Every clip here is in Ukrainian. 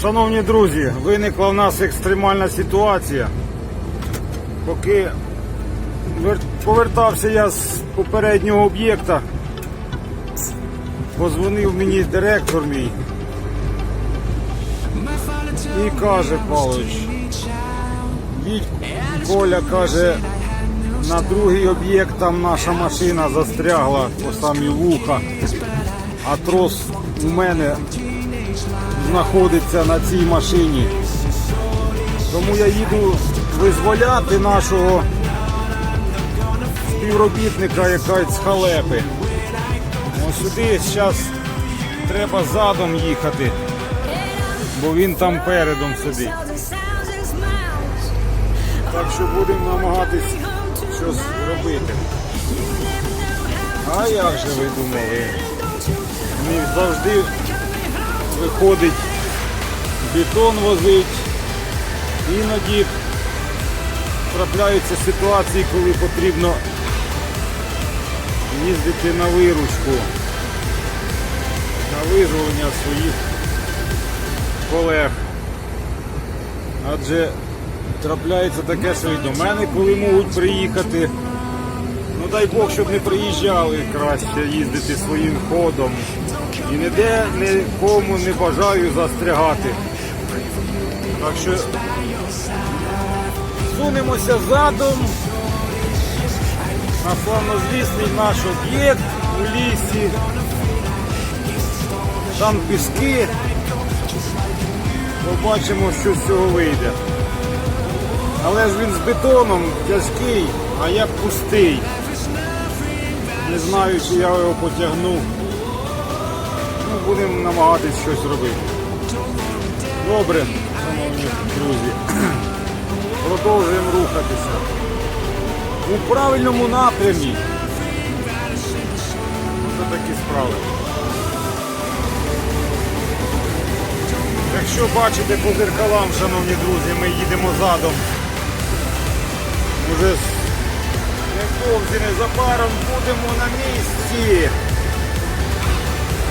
Шановні друзі, виникла в нас екстремальна ситуація. Поки повертався я з попереднього об'єкта, позвонив мені директор мій і каже, Павлович, їдь, Коля каже, на другий об'єкт там наша машина застрягла по самі вуха, а трос у мене знаходиться на цій машині. Тому я їду визволяти нашого співробітника якась з халепи. Ось сюди зараз треба задом їхати, бо він там передом сидить. Так що будемо намагатись щось робити. А як же ви думали? Не завжди виходить бетон возить. Іноді трапляються ситуації, коли потрібно їздити на виручку, на визволення своїх колег. Адже трапляється таке, що і до мене, коли можуть приїхати. Ну дай Бог, щоб не приїжджали краще їздити своїм ходом. І ніде нікому не бажаю застрягати. Так що сунемося задом на славнозвісний наш об'єкт у лісі. Там піски. Побачимо, що з цього вийде. Але ж він з бетоном тяжкий, а я пустий. Не знаю, чи я його потягну. Ну, будемо намагатись щось робити. Добре, шановні друзі. Продовжуємо рухатися. У правильному напрямі. Ось такі справи. Якщо бачите по зеркалам, шановні друзі, ми їдемо задом. Уже з невдовзі незабаром будемо на місці.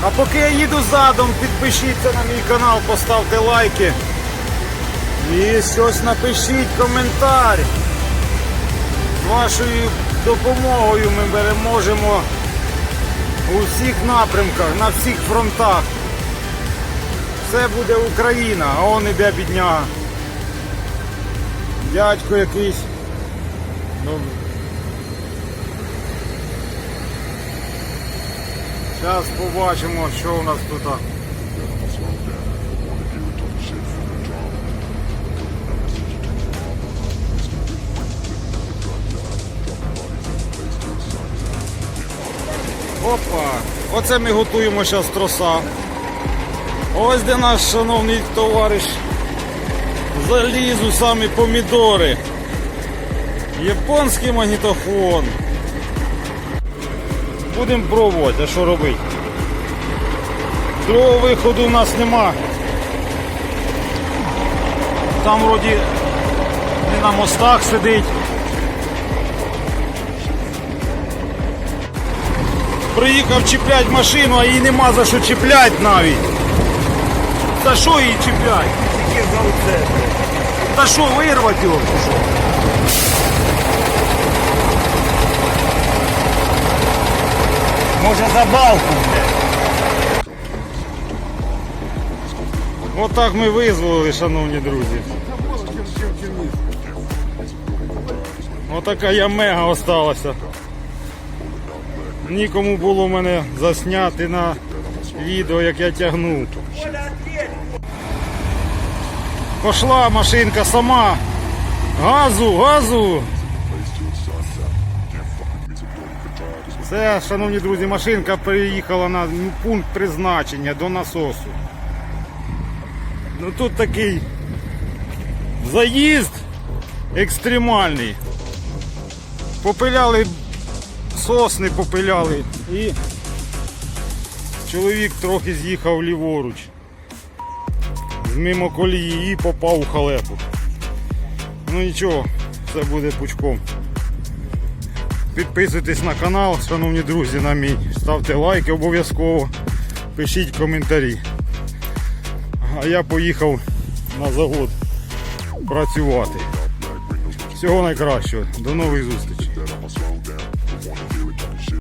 А поки я їду задом, підпишіться на мій канал, поставте лайки. І щось напишіть коментар. Вашою допомогою ми переможемо у всіх напрямках, на всіх фронтах. Все буде Україна, а он іде бідняга. Дядько якийсь. Ну, Зараз побачимо, що у нас тут. Опа! Оце ми готуємо зараз троса. Ось де наш шановний товариш. Залізу самі помідори. Японський магнітофон. Будемо пробувати, а що робити? Другого виходу у нас нема. Там вроді не на мостах сидить. Приїхав чіплять машину, а її нема за що чіплять навіть. Та що її чіплять? За. Та що, вирвати його? чи що? Може за балку. Отак ми визволили, шановні друзі. Отака я мега осталася. Нікому було мене засняти на відео, як я тягнув. Пошла машинка сама. Газу, газу. Це, шановні друзі, машинка переїхала на пункт призначення до насосу. Ну тут такий заїзд екстремальний. Попиляли сосни, попиляли і чоловік трохи з'їхав ліворуч. Мимо колії і попав у халепу. Ну нічого, все буде пучком. Підписуйтесь на канал, шановні друзі, на мій. Ставте лайки обов'язково. Пишіть коментарі. а я поїхав на завод працювати. Всього найкращого. До нових зустрічей.